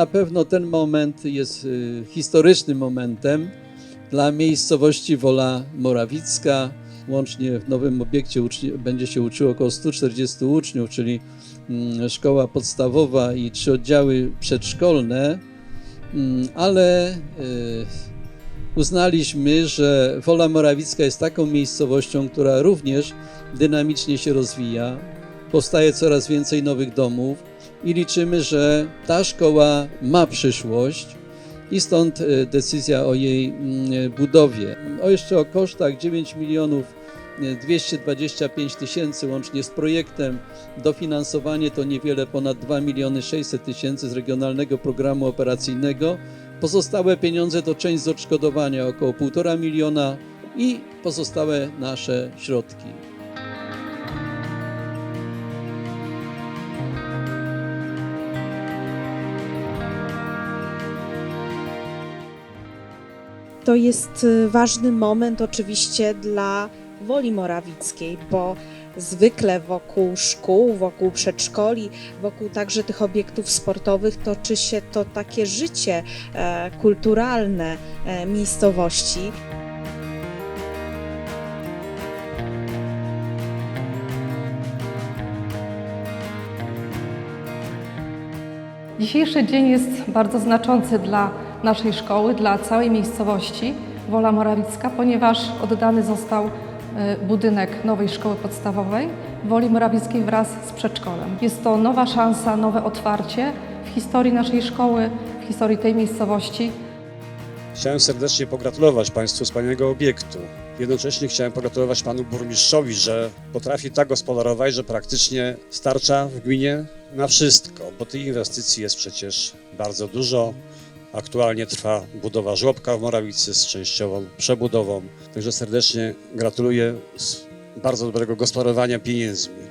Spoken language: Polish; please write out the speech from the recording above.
na pewno ten moment jest y, historycznym momentem dla miejscowości Wola Morawicka. Łącznie w nowym obiekcie będzie się uczyło około 140 uczniów, czyli mm, szkoła podstawowa i trzy oddziały przedszkolne, Mm, ale y, uznaliśmy, że Wola Morawicka jest taką miejscowością, która również dynamicznie się rozwija. Powstaje coraz więcej nowych domów i liczymy, że ta szkoła ma przyszłość i stąd e, decyzja o jej mm, budowie. O jeszcze o kosztach 9 milionów e, 225 tysięcy łącznie z projektem. Dofinansowanie to niewiele ponad 2 miliony 600 tysięcy z regionalnego programu operacyjnego. Pozostałe pieniądze to część z odszkodowania około 1,5 miliona i pozostałe nasze środki. To jest y, ważny moment oczywiście dla Woli Morawickiej, bo zwykle wokół szkół, wokół przedszkoli, wokół także tych obiektów sportowych toczy się to takie życie e, kulturalne e, miejscowości. Dzisiejszy dzień jest bardzo znaczący dla naszej szkoły, dla całej miejscowości Wola Morawicka, ponieważ oddany został e, budynek nowej szkoły podstawowej Woli Morawickiej wraz z przedszkolem. Jest to nowa szansa, nowe otwarcie w historii naszej szkoły, w historii tej miejscowości. Chciałem serdecznie pogratulować Państwu wspaniałego obiektu. Jednocześnie chciałem pogratulować Panu Burmistrzowi, że potrafi tak gospodarować, że praktycznie starcza w gminie na wszystko, bo tych inwestycji jest przecież bardzo dużo. Aktualnie trwa budowa żłobka w Morawicy z częściową przebudową. Także serdecznie gratuluję bardzo dobrego gospodarowania pieniędzmi.